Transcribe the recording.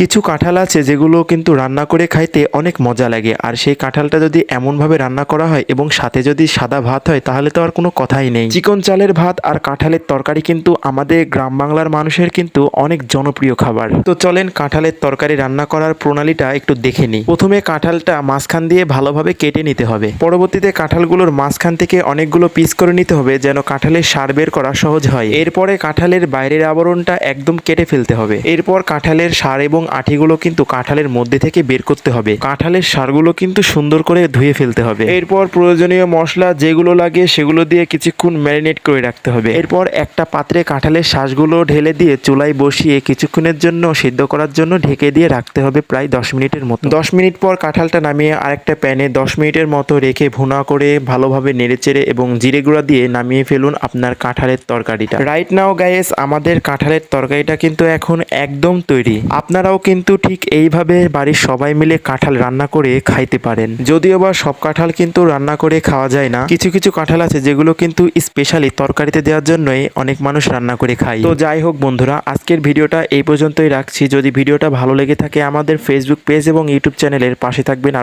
কিছু কাঁঠাল আছে যেগুলো কিন্তু রান্না করে খাইতে অনেক মজা লাগে। আর সেই কাঁঠালটা যদি এমনভাবে রান্না করা হয় এবং সাথে যদি সাদা ভাত হয়, তাহলে তো আর কোনো কথাই নেই। চিকন চালের ভাত আর কাঁঠালের তরকারি কিন্তু আমাদের গ্রাম বাংলার মানুষের কিন্তু অনেক জনপ্রিয় খাবার। তো চলেন কাঁঠালের তরকারি রান্না করার প্রণালীটা একটু দেখে নিই। প্রথমে কাঁঠালটা মাঝখান দিয়ে ভালোভাবে কেটে নিতে হবে। পরবর্তীতে কাঁঠালগুলোর মাঝখান থেকে অনেকগুলো পিস করে নিতে হবে যেন কাঁঠালের সার বের করা সহজ হয়। এরপরে কাঁঠালের বাইরের আবরণটা একদম কেটে ফেলতে হবে। এরপর কাঁঠালের সার এবং আঠিগুলো কিন্তু কাঁঠালের মধ্যে থেকে বের করতে হবে। কাঁঠালের সারগুলো কিন্তু সুন্দর করে ধুয়ে ফেলতে হবে। এরপর প্রয়োজনীয় মশলা যেগুলো লাগে সেগুলো দিয়ে কিছুক্ষণ ম্যারিনেট করে রাখতে হবে। এরপর একটা পাত্রে কাঁঠালের শ্বাসগুলো ঢেলে দিয়ে চুলায় বসিয়ে কিছুক্ষণের জন্য সিদ্ধ করার জন্য ঢেকে দিয়ে রাখতে হবে প্রায় দশ মিনিটের মতো। দশ মিনিট পর কাঁঠালটা নামিয়ে আরেকটা প্যানে দশ মিনিটের মতো রেখে ভুনা করে ভালোভাবে নেড়েচেড়ে এবং জিরে গুঁড়া দিয়ে নামিয়ে ফেলুন আপনার কাঁঠালের তরকারিটা। রাইট নাও গায়েস আমাদের কাঁঠালের তরকারিটা কিন্তু এখন একদম তৈরি। আপনারাও কিন্তু ঠিক এইভাবে বাড়ির সবাই মিলে কাঁঠাল রান্না করে খাইতে পারেন। যদিও বা সব কাঁঠাল কিন্তু রান্না করে খাওয়া যায় না। কিছু কিছু কাঁঠাল আছে যেগুলো কিন্তু স্পেশালি তরকারিতে দেওয়ার জন্যই অনেক মানুষ রান্না করে খায়। তো যাই হোক বন্ধুরা, আজকের ভিডিওটা এই পর্যন্তই রাখছি। যদি ভিডিওটা ভালো লেগে থাকে আমাদের ফেসবুক পেজ এবং ইউটিউব চ্যানেলের পাশে থাকবেন।